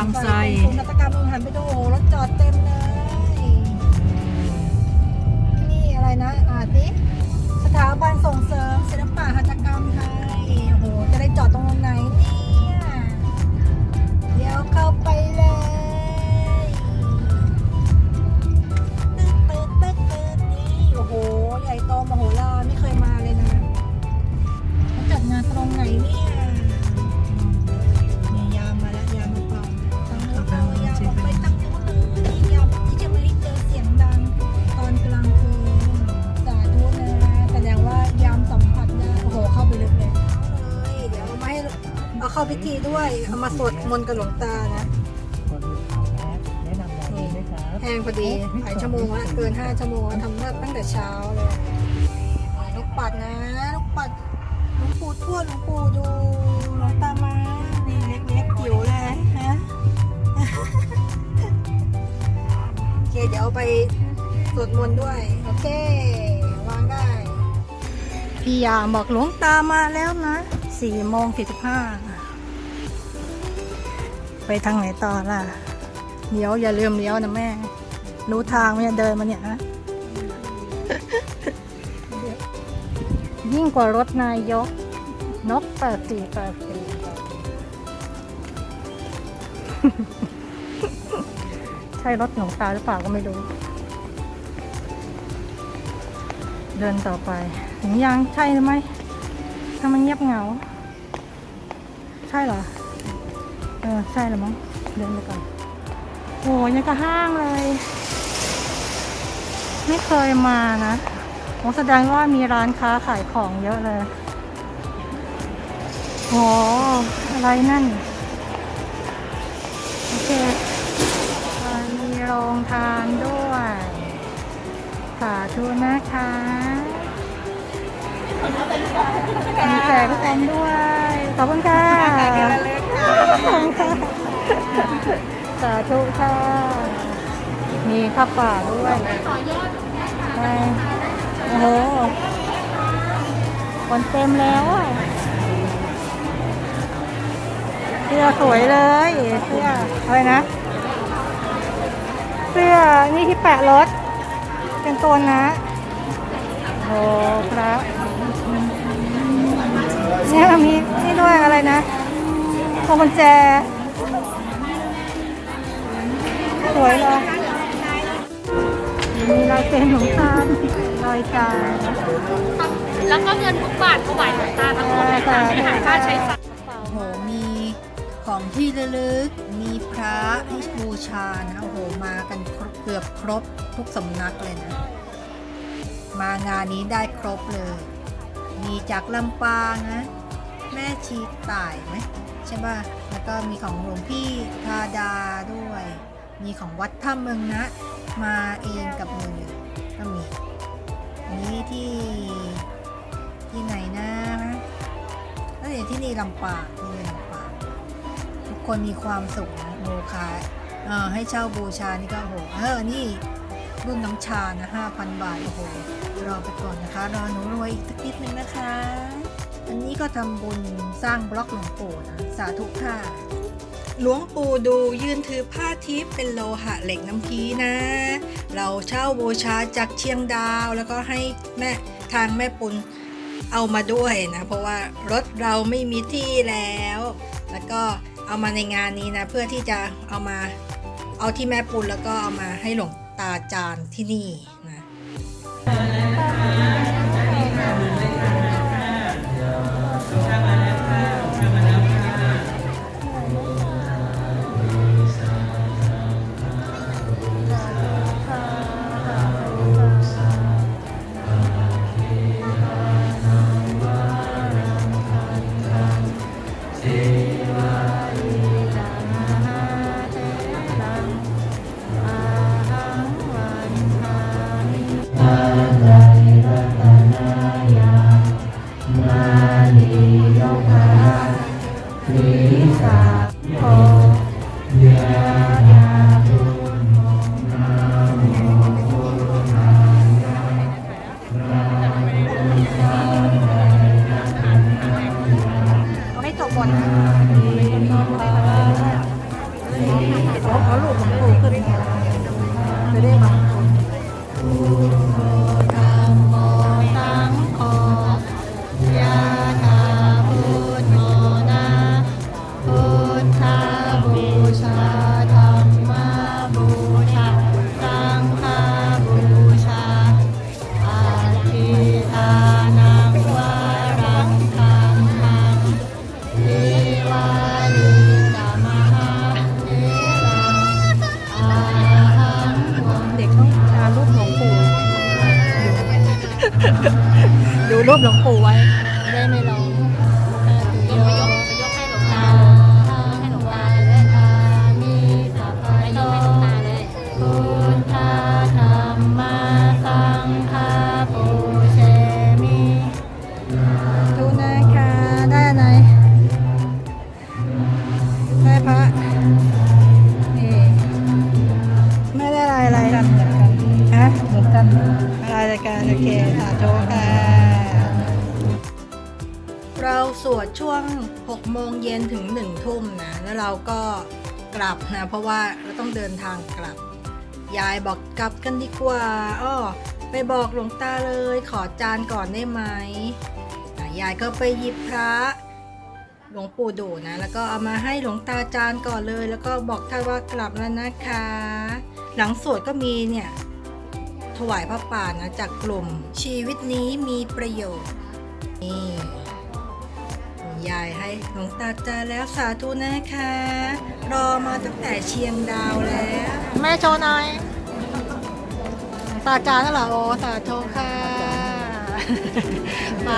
างไซศูนย์หัตถกรรมมึงหันไปดูโอ้โหรถจอดเต็มเลยนี่อะไรนะอ่านดิสถาบันส่งเสริมศิลปะหัตถกรรมไทยโอ้โหจะได้จอดตรงไหนเนี่ยเดี๋ยวเข้าไปเลย มาสวดมนต์กับหลวงตานะคนมีข่าวแนะนำร้านนี้ไหมครับแพงพอดีหลายชั่วโมงละเกิน 5 ชั่วโมงแล้วทำตั้งแต่เช้าเลยลูกปัดนะลูกปัดหลวงปู่ทวดหลวงปู่ดูหลวงตามานี่เล็กๆจิ๋วเลยฮะโอเคเดี๋ยวเอาไปสวดมนต์ด้วย โอเค วางได้ พี่ยามบอกหลวงตามาแล้วนะสี่โมงสี่สิบห้า ไปทางไหนต่อล่ะเดี๋ยวอย่าลืมเลี้ยวนะแม่ รู้ทางไหมเนี่ยเดินมาเนี่ยนะยิ่งกว่ารถนายก นกแปดสี่แปดสีใช่รถหลวงตาหรือเปล่าก็ไม่รู้ เดินต่อไปถึงยังใช่หรือไม่ถ้ามันเงียบเหงา ใช่เหรอ อ ใช่แล้วมั้ง เดินไปก่อน โอ้ยยังกระห้างเลย ไม่เคยมานะโอ้แสดงว่ามีร้านค้าขายของเยอะเลยโอ้อะไรนั่น โอเค มีโรงทานด้วยสาธุนะคะมีแจกทุกคนด้วย ขอบคุณค่ะ มีข้าป่าด้วยไปโอ้โหคนเต็มแล้วอะเสื้อสวยเลยเสื้ออะไรนะ เสื้อนี่ที่แปะรถ เป็นตัวนะโอ้พระเนี่ยมีนี่ด้วยอะไรนะพวงกุญแจ สวยเลย มีลายเซ็นของตาลลอยจานแล้วก็เงินทุกบาทถวายหลวงตาทั้งหมดเลยค่ะไม่หักค่าใช้จ่ายโอ้โหมีของที่ระลึก มีพระให้บูชานะโอ้โหมากันครบเกือบครบทุกสำนักเลยนะ มางานนี้ได้ครบเลย มีจากลำปางนะ แม่ชีต่ายไหมใช่ป่ะ แล้วก็มีของหลวงพี่ทาดาด้วย มีของวัดถ้ำเมืองนะ มาเองกับมือก็มีอันนี้ที่ที่ไหนนะแล้วอย่างที่นี่ลำปางที่นี่ลำปางทุกคนมีความสุขนะโมคาเออให้เช่าบูชานี่ก็โอ้โหเออนี่รุ่นน้ำชานะ5,000บาทโอ้โหรอไปก่อนนะคะ รอหนูรวยอีกสักนิดนึงนะคะ อันนี้ก็ทำบุญสร้างบล็อกหลวงปู่นะ สาธุค่ะ หลวงปู่ดูยืนถือผ้าทิพย์เป็นโลหะเหล็กน้ำพีนะ เราเช่าบูชาจากเชียงดาวแล้วก็ให้แม่ทางแม่ปุณเอามาด้วยนะ เพราะว่ารถเราไม่มีที่แล้ว แล้วก็เอามาในงานนี้นะ เพื่อที่จะเอามาเอาที่แม่ปุณแล้วก็เอามาให้หลวงตาจารย์ที่นี่นะ ดูรูปหลวงปู่ไว้ เราก็กลับนะเพราะว่าเราต้องเดินทางกลับ ยายบอกกลับกันดีกว่าอ้อไปบอกหลวงตาเลยขอจานก่อนได้ไหมยายก็ไปหยิบพระหลวงปู่ดูนะ แล้วก็เอามาให้หลวงตาจานก่อนเลย แล้วก็บอกท่านว่ากลับแล้วนะคะ หลังสวดก็มีเนี่ยถวายพระป่านะจากกลุ่มชีวิตนี้มีประโยชน์นี่ ยายให้หลวงตาจาแล้วสาธุนะคะ รอมาตั้งแต่เชียงดาวแล้ว แม่โชว์หน่อยตาจานั่นเหรอโอ้สาธุค่ะไป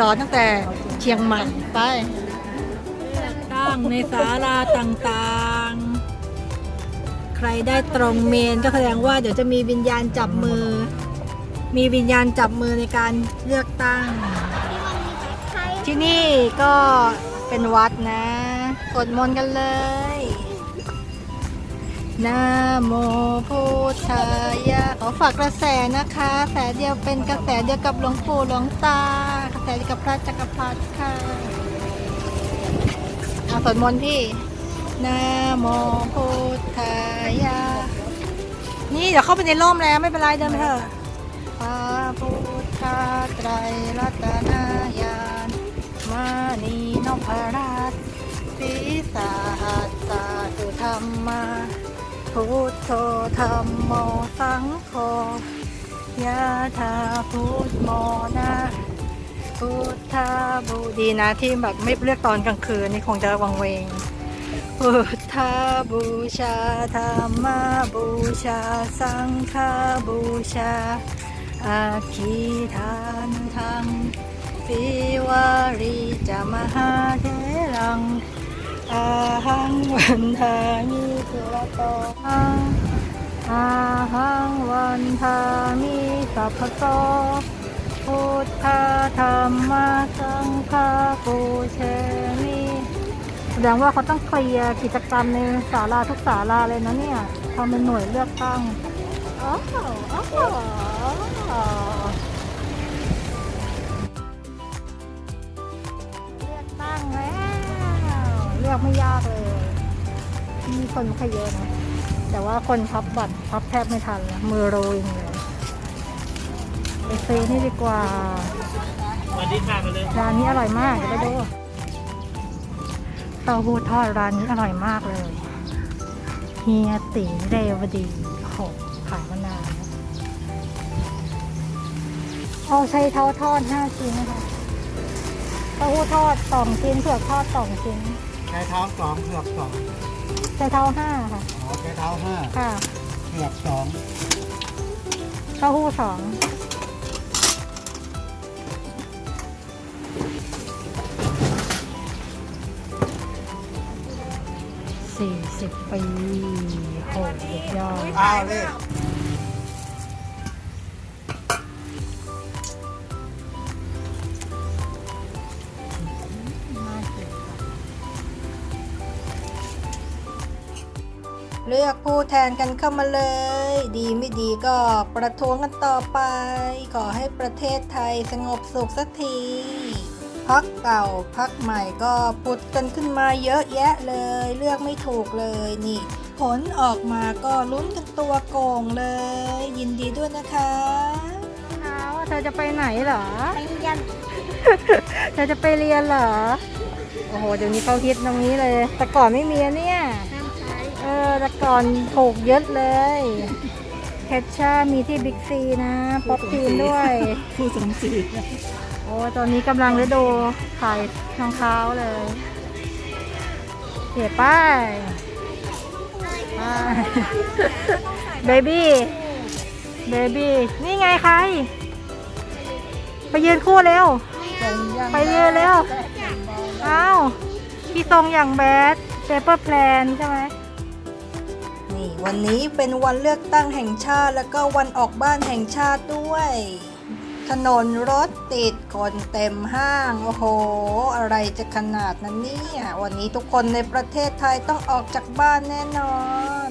รอตั้งแต่เชียงใหม่ไปตั้งในศาลาต่างๆ ใครได้ตรงเมนก็แสดงว่าเดี๋ยวจะมีวิญญาณจับมือ มีวิญญาณจับมือในการเลือกตั้ง ที่นี่ก็เป็นวัดนะสวดมนต์กันเลยนะโมพุทธายะขอฝากกระแสนะคะกระแสเดียวเป็นกระแสเดียวกับหลวงปู่หลวงตา กระแสเดียวกับพระจักรพรรดิค่ะเอาสวดมนต์พี่นะโมพุทธายะนี่เดี๋ยวเข้าไปในร่มแล้วไม่เป็นไรเดินไปเถอะพระพุทธไตรรัตนายา นมานีนพรัตน์สีสาหัสสาธุธรรมาพุทโธธรรมโมสังโฆยะธาพุทโมนะพุทธาบูดีนะที่แบบไม่เลือกตอนกลางคืนนี่คงจะวังเวงพุทธาบูชาธรรมบูชา สังฆาบูชาอาคีทานทังสิวารีจะ มหาเทรังอาหังวันทามิสุรโตอาหังวันทามิสัพพโตพุทธธรรมสังฆาปูเชมิแสดงว่าเขาต้องเคลียร์กิจกรรมในศาลาทุกศาลาเลยนะเนี่ยทำเป็นหน่วยเลือกตั้งอ๋ออ๋อ เลือกตั้งแล้วเลือกไม่ยากเลย มีคนไม่ค่อยเยอะนะแต่ว่าคนพับบัตรพับแทบไม่ทันแล้วมือโรยอย่างเลยไปซื้อนี่ดีกว่าสวัสดีค่ะมาเลยร้านนี้อร่อยมากเดี๋ยวไปดูเต้าหู้ทอดร้านนี้อร่อยมากเลยเฮียตีเรวดีโอ้โหขายมานานแล้วเอาใช้เท้าทอดห้าชิ้นนะคะเต้าหู้ทอดสองชิ้นเผือกทอดสองชิ้นใช้เท้าสองเผือกสองใช้เท้าห้าค่ะ อ๋อใช้เท้าห้าค่ะเผือกสองเต้าหู้สองสี่สิบปีโหสุดยอด อ้าวเเลือกผู้แทนกันเข้ามาเลย ดีไม่ดีก็ประท้วงกันต่อไป ขอให้ประเทศไทยสงบสุขสักทีพพักเก่าพักใหม่ก็ปุดกันขึ้นมาเยอะแยะเลย เลือกไม่ถูกเลยนี่ ผลออกมาก็ลุ้นกันตัวโกงเลย ยินดีด้วยนะคะเท้าเธอจะไปไหนเหรอไปเรียนเธอจะไปเรียนเหรอ โอ้โห เดี๋ยวนี้เขาฮิตตรงนี้เลย แต่ก่อนไม่มีอะเนี่ยห้ามใช้เออ แต่ก่อนถูกเยอะเลยแคชช่ามีที่บิ๊กซีนะป๊อปทีนด้วยผู้สมศรีโอ้ตอนนี้กำลังฤดูขายรองเท้าเลยเขียป้ายป้ายเบบี้เบบี้นี่ไงใคร ไปยืนคู่เร็ว ไปยืนเร็วอ้าวพี่ทรงอย่างแบดเปเปอร์แพลนใช่ไหมนี่ วันนี้เป็นวันเลือกตั้งแห่งชาติแล้วก็วันออกบ้านแห่งชาติด้วย ถนนรถติดคนเต็มห้าง โอ้โห อะไรจะขนาดนั้นเนี่ย วันนี้ทุกคนในประเทศไทยต้องออกจากบ้านแน่นอน